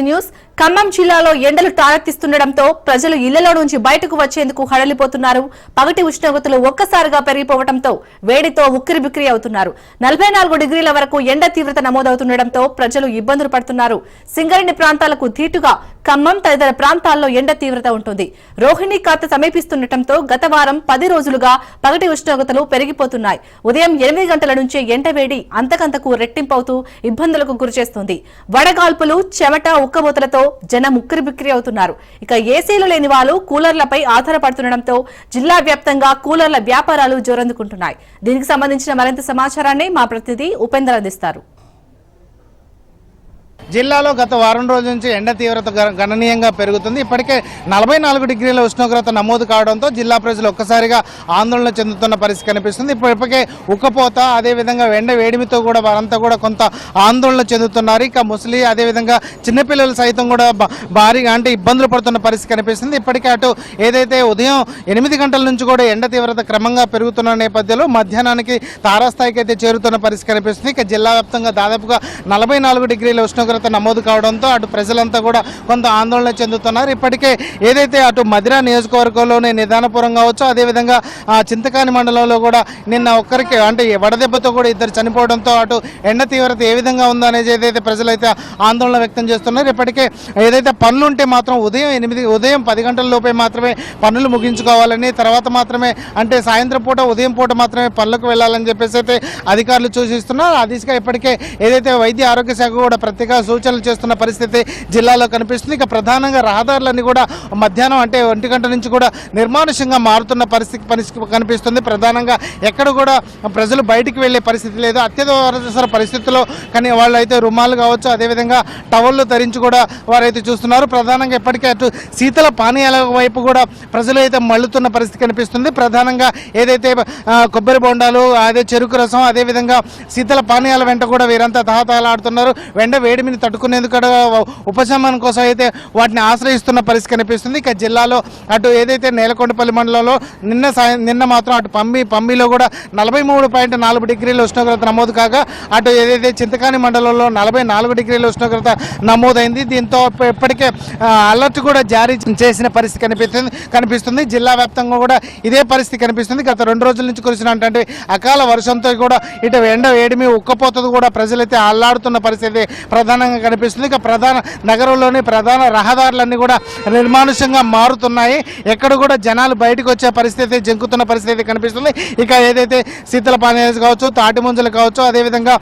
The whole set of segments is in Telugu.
News. ఖమ్మం జిల్లాలో ఎండలు తారెత్తిస్తుండటంతో ప్రజలు ఇళ్ళలో నుంచి బయటకు వచ్చేందుకు హడలిపోతున్నారు. పగటి ఉష్ణోగ్రతలు ఒక్కసారిగా పెరిగిపోవడంతో వేడితో ఉక్కిరి బిక్కిరి అవుతున్నారు. నలభై నాలుగు డిగ్రీల వరకు ఎండ తీవ్రత నమోదవుతుండటంతో ప్రజలు ఇబ్బందులు పడుతున్నారు. సింగరేణి ప్రాంతాలకు ధీటుగా ఖమ్మం తదితర ప్రాంతాల్లో ఎండ తీవ్రత ఉంటుంది. రోహిణి ఖాత సమీపిస్తుండటంతో గత వారం పది రోజులుగా పగటి ఉష్ణోగ్రతలు పెరిగిపోతున్నాయి. ఉదయం ఎనిమిది గంటల నుంచే ఎండ వేడి అంతకంతకు రెట్టింపవుతూ ఇబ్బందులకు గురిచేస్తుంది. వడగాల్పులు చెమట ఉక్కబోతలతో జనం ముక్కిరి బిక్కిరి అవుతున్నారు. ఇక ఏసీలు లేని వాళ్ళు కూలర్లపై ఆధారపడుతుండటంతో జిల్లా వ్యాప్తంగా కూలర్ల వ్యాపారాలు జోరందుకుంటున్నాయి. దీనికి సంబంధించిన మరింత సమాచారాన్ని మా ప్రతినిధి ఉపేందర్ అందిస్తారు. జిల్లాలో గత వారం రోజుల నుంచి ఎండ తీవ్రత గ- గణనీయంగా పెరుగుతుంది. ఇప్పటికే నలభై నాలుగు డిగ్రీల ఉష్ణోగ్రత నమోదు కావడంతో జిల్లా ప్రజలు ఒక్కసారిగా ఆందోళన చెందుతున్న పరిస్థితి కనిపిస్తుంది. ఇప్పటికే ఉక్కపోత అదేవిధంగా ఎండ వేడిమితో కూడా వారంతా కూడా కొంత ఆందోళన చెందుతున్నారు. ఇక ముసలి అదేవిధంగా చిన్నపిల్లలు సైతం కూడా భారీగా అంటే ఇబ్బందులు పడుతున్న పరిస్థితి కనిపిస్తుంది. ఇప్పటికే అటు ఏదైతే ఉదయం ఎనిమిది గంటల నుంచి కూడా ఎండ తీవ్రత క్రమంగా పెరుగుతున్న నేపథ్యంలో మధ్యాహ్నానికి తారాస్థాయికి అయితే చేరుతున్న పరిస్థితి కనిపిస్తుంది. ఇక జిల్లా వ్యాప్తంగా దాదాపుగా నలభై నాలుగు డిగ్రీల ఉష్ణోగ్రత నమోదు కావడంతో అటు ప్రజలంతా కూడా కొంత ఆందోళన చెందుతున్నారు. ఇప్పటికే ఏదైతే అటు మధిర నియోజకవర్గంలోనే నిదానపురం కావచ్చు అదేవిధంగా ఆ చింతకాని మండలంలో కూడా నిన్న ఒక్కరికి అంటే వడదెబ్బతో కూడా ఇద్దరు చనిపోవడంతో అటు ఎండ తీవ్రత ఏ విధంగా ఉందో అనేది ఏదైతే ప్రజలైతే ఆందోళన వ్యక్తం చేస్తున్నారు. ఇప్పటికే ఏదైతే పనులు ఉంటే మాత్రం ఉదయం ఎనిమిది ఉదయం పది గంటల లోపే మాత్రమే పనులు ముగించుకోవాలని తర్వాత మాత్రమే అంటే సాయంత్రం పూట ఉదయం పూట మాత్రమే పనులకు వెళ్ళాలని చెప్పేసి అయితే అధికారులు సూచిస్తున్నారు. ఆ దిశగా ఇప్పటికే ఏదైతే వైద్య ఆరోగ్య శాఖ కూడా ప్రత్యేక సూచనలు చేస్తున్న పరిస్థితి జిల్లాలో కనిపిస్తుంది. ఇక ప్రధానంగా రహదారులన్నీ కూడా మధ్యాహ్నం అంటే ఒంటి గంట నుంచి కూడా నిర్మానుష్యంగా మారుతున్న పరిస్థితి పరిస్థితి కనిపిస్తుంది. ప్రధానంగా ఎక్కడ కూడా ప్రజలు బయటికి వెళ్ళే పరిస్థితి లేదు. అత్యవసర పరిస్థితుల్లో కానీ వాళ్ళు అయితే రుమాలు కావచ్చు అదేవిధంగా టవళ్ళు ధరించి కూడా వారైతే చూస్తున్నారు. ప్రధానంగా ఇప్పటికే అటు శీతల పానీయాల వైపు కూడా ప్రజలు అయితే మళ్ళుతున్న పరిస్థితి కనిపిస్తుంది. ప్రధానంగా ఏదైతే కొబ్బరి బొండాలు అదే చెరుకు రసం అదేవిధంగా శీతల పానీయాల వెంట కూడా వీరంతా తహతహలాడుతున్నారు. వెంట వేడిమిని తట్టుకునేందుకు ఉపశమనం కోసం అయితే వాటిని ఆశ్రయిస్తున్న పరిస్థితి కనిపిస్తుంది. ఇక జిల్లాలో అటు ఏదైతే నేలకొండపల్లి మండలంలో నిన్న సాయం నిన్న మాత్రం అటు పంబి పంబిలో కూడా నలభై మూడు పాయింట్ నాలుగు డిగ్రీల ఉష్ణోగ్రత నమోదు కాగా అటు ఏదైతే చింతకాని మండలంలో నలభై నాలుగు డిగ్రీల ఉష్ణోగ్రత నమోదైంది. దీంతో ఇప్పటికే అలర్ట్ కూడా జారీ చేసిన పరిస్థితి కనిపిస్తుంది కనిపిస్తుంది. జిల్లా వ్యాప్తంగా కూడా ఇదే పరిస్థితి కనిపిస్తుంది. గత రెండు రోజుల నుంచి కురిసినటువంటి అకాల వర్షంతో కూడా ఇటు ఎండ వేడిమి ఉక్కపోతది కూడా ప్రజలైతే అల్లాడుతున్న పరిస్థితి ప్రధాన ప్రధానంగా కనిపిస్తుంది. ఇక ప్రధాన నగరంలోని ప్రధాన రహదారులన్నీ కూడా నిర్మానుష్యంగా మారుతున్నాయి. ఎక్కడ కూడా జనాలు బయటకు వచ్చే పరిస్థితి జంకుతున్న పరిస్థితి కనిపిస్తుంది. ఇక ఏదైతే శీతల పానీయాలు కావచ్చు తాటి ముంజలు కావచ్చు అదేవిధంగా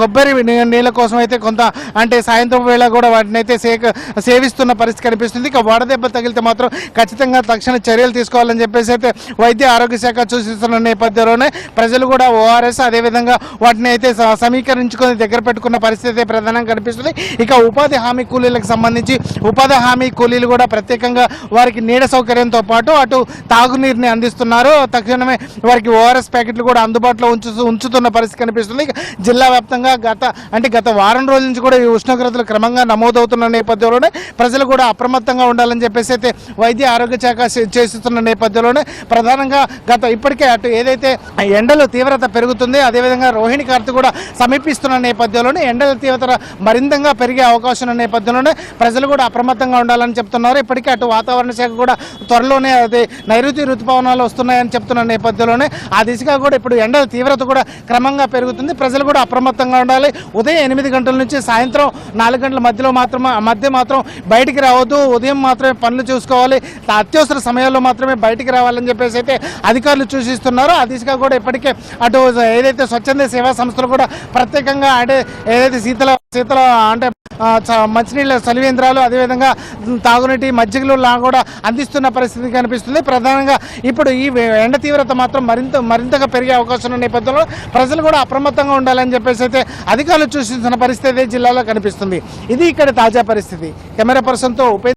కొబ్బరి నీళ్ళ కోసం అయితే కొంత అంటే సాయంత్రం వేళ కూడా వాటిని అయితే సేక సేవిస్తున్న పరిస్థితి కనిపిస్తుంది. ఇక వడదెబ్బ తగిలితే మాత్రం ఖచ్చితంగా తక్షణ చర్యలు తీసుకోవాలని చెప్పేసి అయితే వైద్య ఆరోగ్య శాఖ సూచిస్తున్న నేపథ్యంలోనే ప్రజలు కూడా ఓఆర్ఎస్ అదేవిధంగా వాటిని అయితే సమీకరించుకొని దగ్గర పెట్టుకున్న పరిస్థితి ప్రధానంగా కనిపిస్తుంది. ఇక ఉపాధి హామీ కూలీలకు సంబంధించి ఉపాధి హామీ కూలీలు కూడా ప్రత్యేకంగా వారికి నీడ సౌకర్యంతో పాటు అటు తాగునీరుని అందిస్తున్నారు. తక్షణమే వారికి ఓఆర్ఎస్ ప్యాకెట్లు కూడా అందుబాటులో ఉంచు ఉంచుతున్న పరిస్థితి కనిపిస్తుంది. ఇక జిల్లా వ్యాప్తంగా గత అంటే గత వారం రోజుల నుంచి కూడా ఈ ఉష్ణోగ్రతలు క్రమంగా నమోదవుతున్న నేపథ్యంలోనే ప్రజలు కూడా అప్రమత్తంగా ఉండాలని చెప్పేసి అయితే వైద్య ఆరోగ్య శాఖ చేస్తున్న నేపథ్యంలోనే ప్రధానంగా గత ఇప్పటికే అటు ఏదైతే ఎండలు తీవ్రత పెరుగుతుంది అదేవిధంగా రోహిణి కార్త్ కూడా సమీపిస్తున్న నేపథ్యంలోనే ఎండల తీవ్రత మరింత మరింతగా పెరిగే అవకాశం ఉన్న నేపథ్యంలోనే ప్రజలు కూడా అప్రమత్తంగా ఉండాలని చెప్తున్నారు. ఇప్పటికే అటు వాతావరణ శాఖ కూడా త్వరలోనే అది నైరుతి ఋతుపవనాలు వస్తున్నాయని చెప్తున్న నేపథ్యంలోనే ఆ దిశగా కూడా ఇప్పుడు ఎండల తీవ్రత కూడా క్రమంగా పెరుగుతుంది. ప్రజలు కూడా అప్రమత్తంగా ఉండాలి. ఉదయం ఎనిమిది గంటల నుంచి సాయంత్రం నాలుగు గంటల మధ్యలో మాత్రమే మధ్య మాత్రం బయటికి రావద్దు. ఉదయం మాత్రమే పనులు చూసుకోవాలి. అత్యవసర సమయాల్లో మాత్రమే బయటికి రావాలని చెప్పేసి అయితే అధికారులు సూచిస్తున్నారు. ఆ దిశగా కూడా ఇప్పటికే అటు ఏదైతే స్వచ్ఛంద సేవా సంస్థలు కూడా ప్రత్యేకంగా అంటే ఏదైతే శీతల శీతల అంటే మంచినీళ్ళ చ- మంచినీళ్ళ చలివేంద్రాలు అదేవిధంగా తాగునీటి మజ్జిగలు కూడా అందిస్తున్న పరిస్థితి కనిపిస్తుంది. ప్రధానంగా ఇప్పుడు ఈ ఎండ తీవ్రత మాత్రం మరింత మరింతగా పెరిగే అవకాశం ఉన్న నేపథ్యంలో ప్రజలు కూడా అప్రమత్తంగా ఉండాలని చెప్పేసి అయితే అధికారులు చూసిన పరిస్థితి జిల్లాలో కనిపిస్తుంది. ఇది ఇక్కడ తాజా పరిస్థితి. కెమెరా పర్సన్తో ఉపేంద్ర